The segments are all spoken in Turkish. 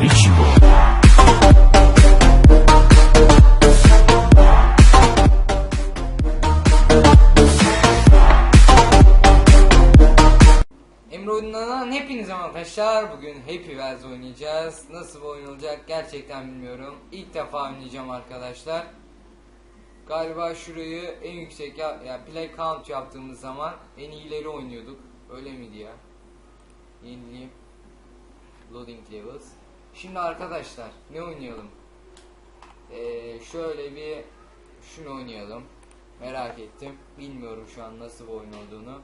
Richibo. Emre oyunlarından hepinize arkadaşlar. Bugün Happy Wheels oynayacağız. Nasıl olacak gerçekten bilmiyorum. İlk defa oynayacağım arkadaşlar. Galiba şurayı en yüksek ya, ya play count yaptığımız zaman en iyileri oynuyorduk. Öyle miydi ya? Yenileyim. Loading levels. Şimdi arkadaşlar ne oynayalım? Ee, şöyle bir şunu oynayalım. Merak ettim. Bilmiyorum şu an nasıl bir oyun olduğunu.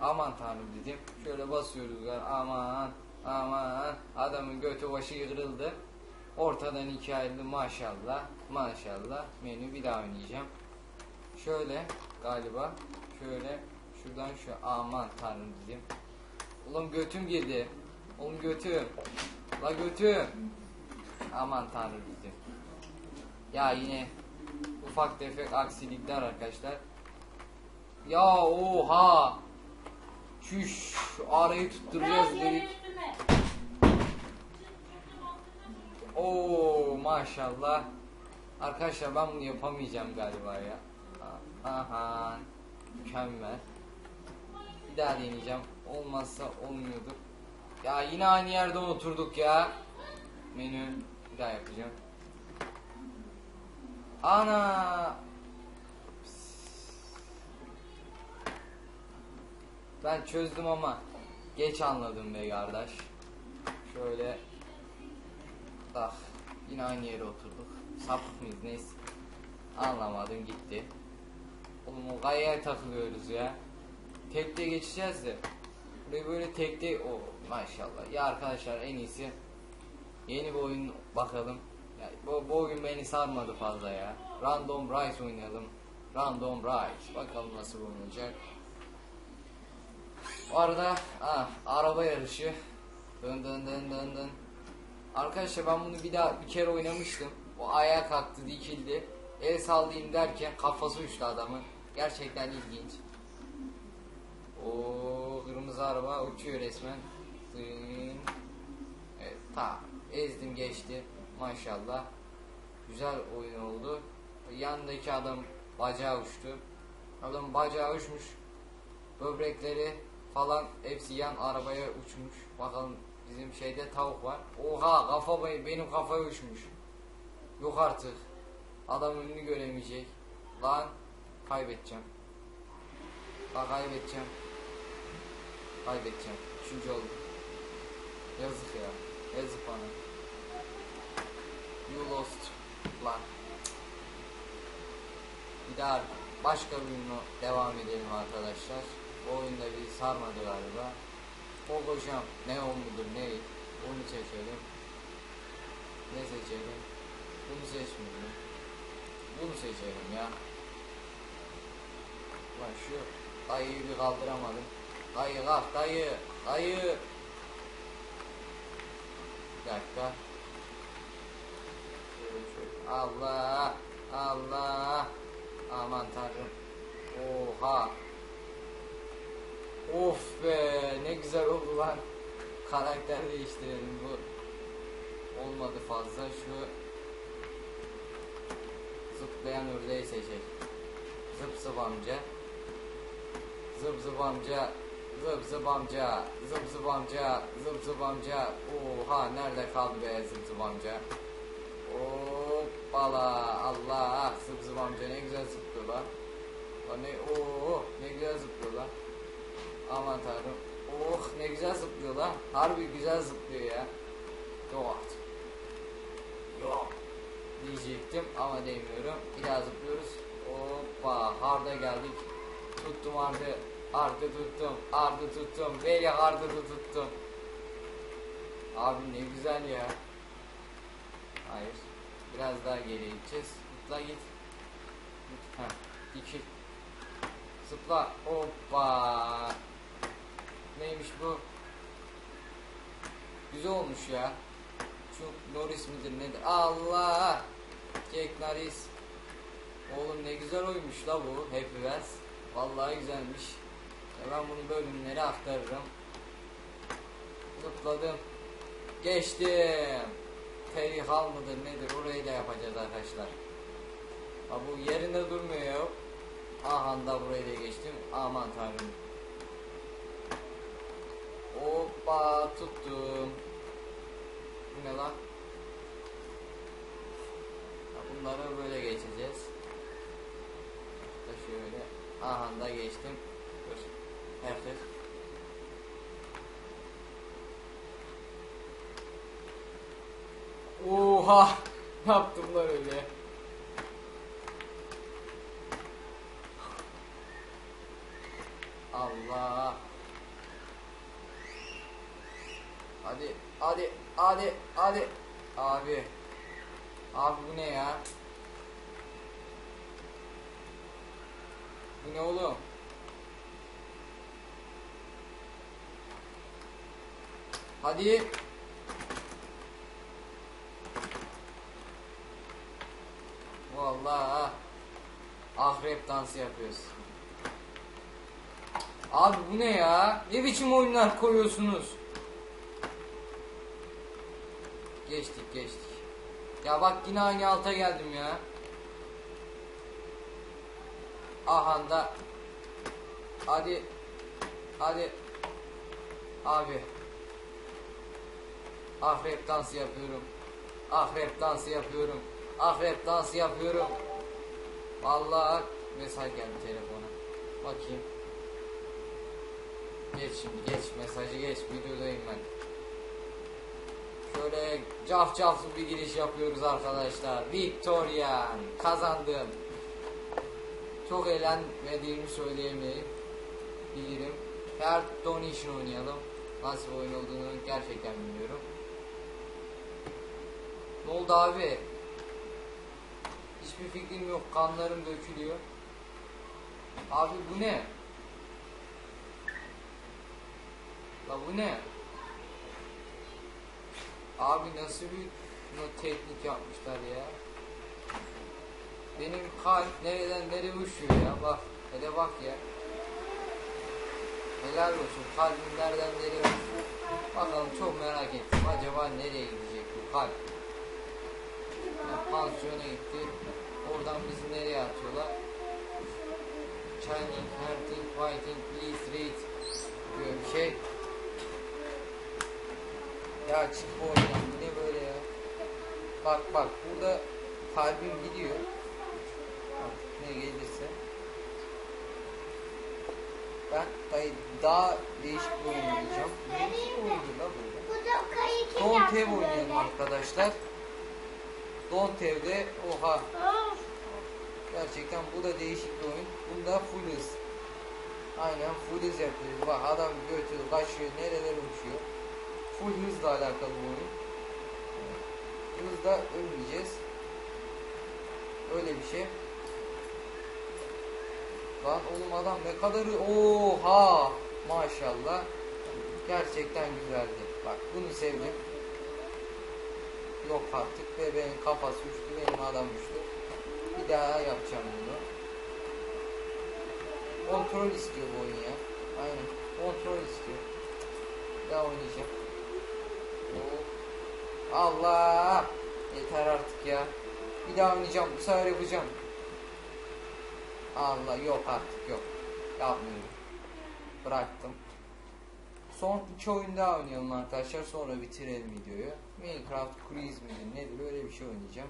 Aman tanrım dedim. Şöyle basıyoruz. Aman aman adamın götü başı kırıldı. Ortadan iki ayrıldı maşallah. Maşallah. Menü bir daha oynayacağım. Şöyle galiba. Şöyle şuradan şu aman tanrım dedim. Oğlum götüm girdi. Oğlum götüm. La götüm. Aman tanrım dedim. Ya yine ufak tefek aksilikler arkadaşlar. Ya oha. Çüş arayı tutturacağız dedik. Oo maşallah. Arkadaşlar ben bunu yapamayacağım galiba ya. Aha. Mükemmel. Bir daha deneyeceğim. Olmazsa olmuyordur. Ya yine aynı yerde oturduk ya. Menü bir daha yapacağım. Ana. Ben çözdüm ama geç anladım be kardeş. Şöyle Ah yine aynı yere oturduk. Sapık mıyız neyse. Anlamadım gitti. Oğlum o kayaya takılıyoruz ya. Tekte geçeceğiz de. Burayı böyle tekte o maşallah. Ya arkadaşlar en iyisi yeni bir oyun bakalım. Ya, bu, bu oyun beni sarmadı fazla ya. Random Rise oynayalım. Random Rise. Bakalım nasıl olacak. Bu arada ah, araba yarışı. Dın dın dın dın dın. Arkadaşlar ben bunu bir daha bir kere oynamıştım. O ayağa kalktı dikildi. El sallayayım derken kafası uçtu adamın. Gerçekten ilginç. O kırmızı araba uçuyor resmen. Evet ta ezdim geçti. Maşallah. Güzel oyun oldu. Yandaki adam bacağı uçtu. Adam bacağı uçmuş. Böbrekleri falan hepsi yan arabaya uçmuş. Bakalım bizim şeyde tavuk var. Oha kafa be- benim kafaya uçmuş. Yok artık. Adam önünü göremeyecek. Lan kaybedeceğim. Bak kaybedeceğim. Kaybedeceğim. Üçüncü oldum. Yazık ya. Yazık bana. You lost. Lan. Bir daha başka bir oyuna devam edelim arkadaşlar. Bu oyunda bir sarmadı galiba. Pogoşam ne o mudur ne onu seçelim. Ne seçelim? Bunu seçmeyelim. Bunu seçelim ya. Lan şu dayıyı bir kaldıramadım. Dayı kalk dayı. Dayı. Bir dakika. Allah. Allah. Aman tanrım. Oha. Of be ne güzel oldu lan. Karakter değiştirelim bu. Olmadı fazla şu zıplayan ördeği seçelim. Zıp zıp amca. Zıp zıp amca. Zıp zıp amca. Zıp zıp amca. Zıp zıp amca. Oha nerede kaldı be zıp zıp amca. Hoppala Allah zıp zıp amca ne güzel zıplıyor lan. Lan ne oo ne güzel zıplıyor lan. Aman tanrım. Oh ne güzel zıplıyor lan. Harbi güzel zıplıyor ya. Yok. Yok. Diyecektim ama demiyorum. Bir daha zıplıyoruz. Hoppa harda geldik. Tuttum hardı. Hardı tuttum. Hardı tuttum. Veli hardı da tuttum. Abi ne güzel ya. Hayır. Biraz daha geriye gideceğiz. Zıpla git. Heh. İki. Zıpla. Hoppa. Neymiş bu? Güzel olmuş ya. Şu Norris midir nedir? Allah! Jack Norris. Oğlum ne güzel oymuş la bu Happy Wheels. Vallahi güzelmiş. Ben bunu bölümlere aktarırım. Zıpladım. Geçtim. Ferihal mıdır nedir orayı da yapacağız arkadaşlar. Ha bu yerinde durmuyor. Aha da burayı da geçtim. Aman tanrım. Hoppa tuttum. Bu ne lan? Bunları böyle geçeceğiz. Da şöyle. Aha da geçtim. Herkes. Oha! Ne yaptım lan öyle? Allah! Hadi, hadi, hadi, hadi. Abi. Abi bu ne ya? Bu ne oğlum? Hadi. Vallahi akrep dansı yapıyoruz. Abi bu ne ya? Ne biçim oyunlar koyuyorsunuz? Geçtik geçtik. Ya bak yine aynı alta geldim ya. Aha da. Hadi. Hadi. Abi. Akrep dansı yapıyorum. Akrep dansı yapıyorum. Akrep dansı yapıyorum. Vallahi mesaj geldi telefona. Bakayım. Geç şimdi geç mesajı geç videodayım ben. Şöyle caf caflı bir giriş yapıyoruz arkadaşlar. Victorian kazandım. Çok eğlenmediğimi söyleyemeyim. Bilirim. Her donation oynayalım. Nasıl bir oyun olduğunu gerçekten bilmiyorum. Ne abi? Hiçbir fikrim yok. Kanlarım dökülüyor. Abi bu ne? La bu ne? Abi nasıl bir no teknik yapmışlar ya? Benim kalp nereden nereye uçuyor ya? Bak hele bak ya. Helal olsun kalbim nereden nereye uçuyor? Bakalım çok merak ettim. Acaba nereye gidecek bu kalp? Pansiyona gitti. Oradan bizi nereye atıyorlar? Chinese, hurting, fighting, please read diyor bir şey. Ya çık bu oyundan bu ne böyle ya? Bak bak burada kalbim gidiyor. Artık ne gelirse. Ben dayı daha değişik bir oyun oynayacağım. Değişik bir oyun da Don't Have oynayalım arkadaşlar. Don't Have'de oha gerçekten bu da değişik bir oyun. Bunda full hız. Aynen full hız yapıyoruz. Bak adam götürüyor, kaçıyor, nereler uçuyor. Full hızla alakalı bir oyun. Hızda ölmeyeceğiz. Öyle bir şey. Lan oğlum adam ne kadar oha maşallah. Gerçekten güzeldi. Bak bunu sevdim. Yok artık bebeğin kafası uçtu benim adam uçtu. Bir daha yapacağım bunu. Kontrol istiyor bu oyun ya. Aynen. Kontrol istiyor. Bir daha oynayacağım. Allah! Yeter artık ya. Bir daha oynayacağım. Bu sefer yapacağım. Allah yok artık yok. Yapmıyorum. Bıraktım. Son iki oyun daha oynayalım arkadaşlar. Sonra bitirelim videoyu. Minecraft Cruise midir nedir öyle bir şey oynayacağım.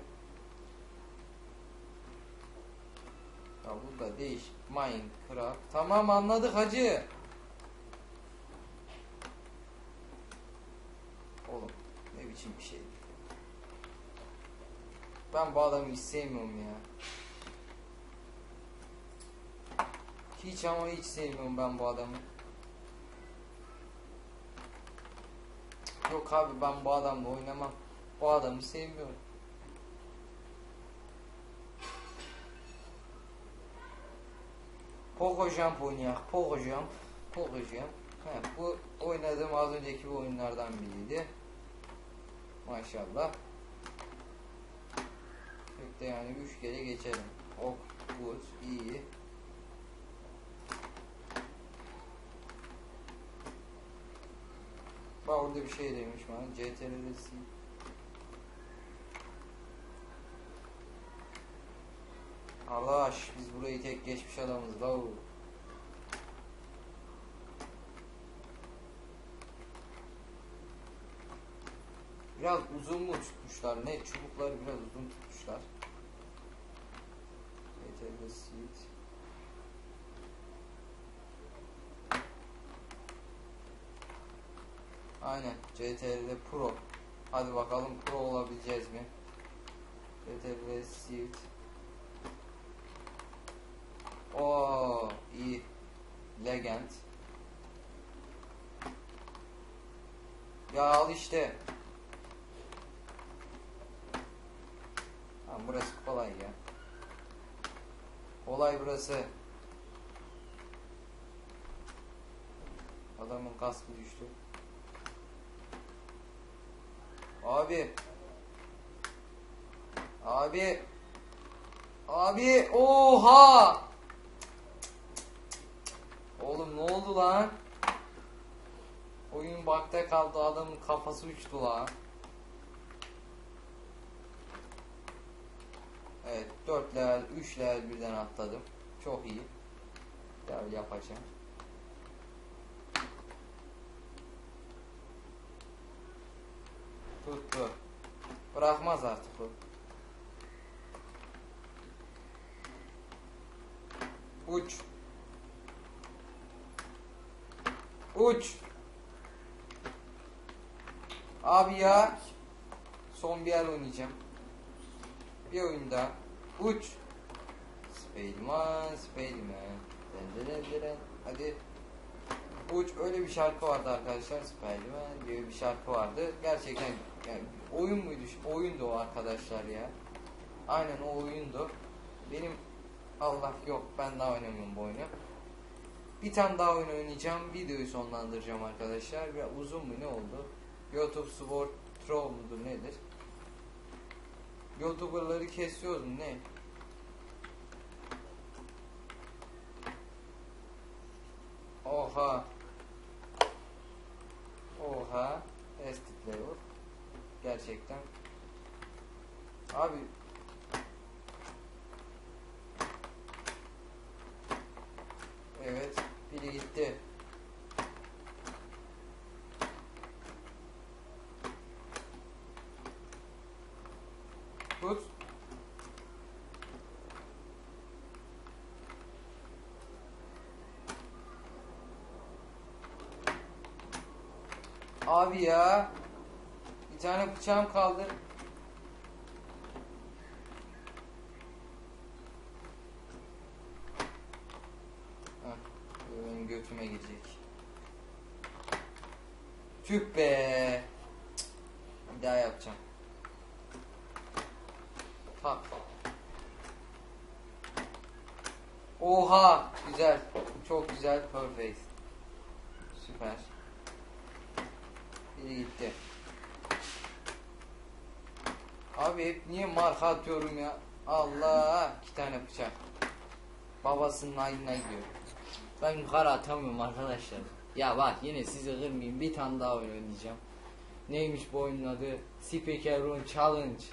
Ya bu da değişik. Minecraft. Tamam anladık hacı. Oğlum ne biçim bir şey. Ben bu adamı hiç sevmiyorum ya. Hiç ama hiç sevmiyorum ben bu adamı. Yok abi ben bu adamla oynamam. Bu adamı sevmiyorum. Poco Jump oynayak. Poco Jump. Poco Jump. He, bu oynadığım az önceki bu oyunlardan biriydi. Maşallah. Pek de yani 3 kere geçelim. Ok, good, iyi. Bak orada bir şey demiş bana. CTRL'si. Arkadaş biz burayı tek geçmiş adamız la. Biraz uzun mu tutmuşlar? Ne? Çubukları biraz uzun tutmuşlar. CTRL seed. Aynen. CTRL Pro. Hadi bakalım Pro olabileceğiz mi? CTRL Seed. Oo iyi. Legend. Ya al işte. Tamam burası kolay ya. Kolay burası. Adamın kaskı düştü. Abi. Abi. Abi. Oha. Oğlum ne oldu lan? Oyun bakta kaldı adamın kafası uçtu lan. Evet 4 level 3 level birden atladım. Çok iyi. Level yapacağım. Bırakmaz artık o. Uç. Uç. Abi ya. Son bir el oynayacağım. Bir oyun daha. Uç. Den den. Hadi. Uç öyle bir şarkı vardı arkadaşlar. Spiderman diye bir şarkı vardı. Gerçekten yani oyun muydu? Oyundu o arkadaşlar ya. Aynen o oyundu. Benim Allah yok ben daha oynamıyorum bu oyunu. Bir tane daha oyun oynayacağım. Videoyu sonlandıracağım arkadaşlar. Biraz uzun mu ne oldu? YouTube Sport Troll mudur nedir? YouTuber'ları kesiyoruz mu ne? Oha. Oha. Estit level. Gerçekten. Abi Evet, biri gitti. Tut. Abi ya. Tane bıçağım kaldı. Bu benim götüme girecek. Tüh be. Bir daha yapacağım. Tak. Oha, güzel. Çok güzel, perfect. Süper. Biri gitti. Abi hep niye marka atıyorum ya? Allah, iki tane bıçak. Babasının ayına gidiyor. Ben yukarı atamıyorum arkadaşlar. Ya bak yine sizi kırmayayım bir tane daha oyun oynayacağım. Neymiş bu oyunun adı? Speaker Room Challenge.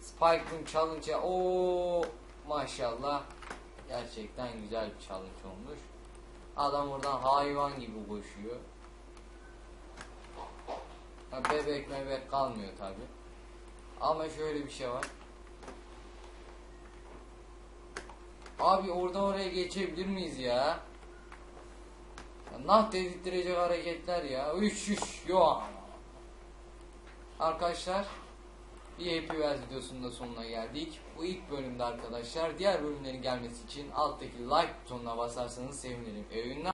Spike Room Challenge ya. Maşallah. Gerçekten güzel bir challenge olmuş. Adam oradan hayvan gibi koşuyor. Ha, bebek mebek kalmıyor tabi. Ama şöyle bir şey var. Abi oradan oraya geçebilir miyiz ya? ya nah dedirttirecek hareketler ya. Üş üş yo. Arkadaşlar bir Happy Wheels videosunun da sonuna geldik. Bu ilk bölümde arkadaşlar. Diğer bölümlerin gelmesi için alttaki like butonuna basarsanız sevinirim. İyi.